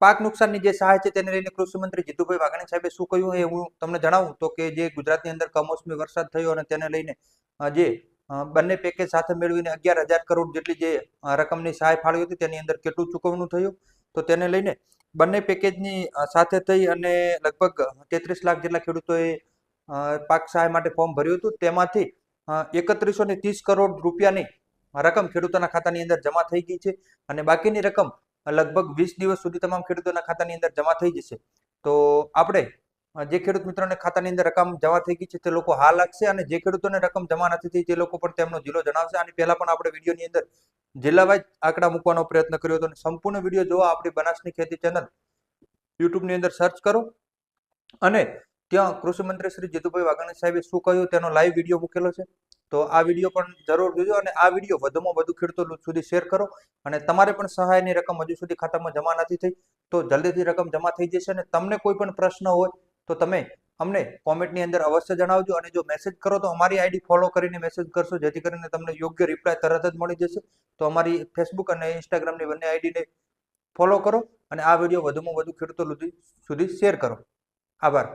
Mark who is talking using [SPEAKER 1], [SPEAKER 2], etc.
[SPEAKER 1] પાક નુકસાનની જે સહાય છે તેને લઈને કૃષિ મંત્રી જીતુભાઈ વાઘાણી સાહેબે શું કહ્યું એ હું તમને જણાવું તો કે જે ગુજરાતની અંદર કમોસમી વરસાદ થયો અને તેને લઈને જે બંને પેકેજ સાથે મેળવીને અગિયાર હજાર કરોડ જેટલી જે રકમની સહાય ફાળવી હતી તેની અંદર કેટલું ચૂકવણું થયું? તો તેને લઈને બંને પેકેજની સાથે થઈ અને લગભગ તેત્રીસ લાખ જેટલા ખેડૂતોએ પાક સહાય માટે ફોર્મ ભર્યું હતું. તેમાંથી એકત્રીસો ને ત્રીસ કરોડ રૂપિયાની રકમ ખેડૂતોના ખાતાની અંદર જમા થઈ ગઈ છે અને બાકીની રકમ લગભગ વીસ દિવસ સુધી તમામ ખેડૂતોના ખાતાની અંદર જમા થઈ જશે. તો આપણે જે ખેડૂત મિત્રોને ખાતાની અંદર રકમ જમા થઈ ગઈ છે, તે લોકો હા લાગશે અને જે ખેડૂતોને રકમ જમા નથી થઈ, તે લોકો પણ તેમનો જિલ્લો જણાવશે. આની પહેલા પણ આપણે વિડીયોની અંદર જિલ્લાવાઇઝ આંકડા મૂકવાનો પ્રયત્ન કર્યો હતો અને સંપૂર્ણ વીડિયો જોવા. આપણી બનાસની ખેતી ચેનલ યુટ્યુબની અંદર સર્ચ કરો અને ત્યાં કૃષિ મંત્રી શ્રી જીતુભાઈ વાઘાણી સાહેબે શું કહ્યું, તેનો લાઈવ વીડિયો મૂકેલો છે. તો આ વીડિયો પણ જરૂર જોજો અને આ વીડિયો વધુમાં વધુ ખેડૂતો સુધી શેર કરો અને તમારે પણ સહાયની રકમ હજુ સુધી ખાતામાં જમા નથી થઈ, તો જલ્દીથી રકમ જમા થઈ જશે અને તમને કોઈ પણ પ્રશ્ન હોય, તો તમે અમને કોમેન્ટની અંદર અવશ્ય જણાવજો અને જો મેસેજ કરો તો અમારી આઈડી ફોલો કરીને મેસેજ કરશો, જેથી કરીને તમને યોગ્ય રિપ્લાય તરત જ મળી જશે. તો અમારી ફેસબુક અને ઇન્સ્ટાગ્રામની બંને આઈડીને ફોલો કરો અને આ વીડિયો વધુમાં વધુ ખેડૂતો સુધી શેર કરો. આભાર.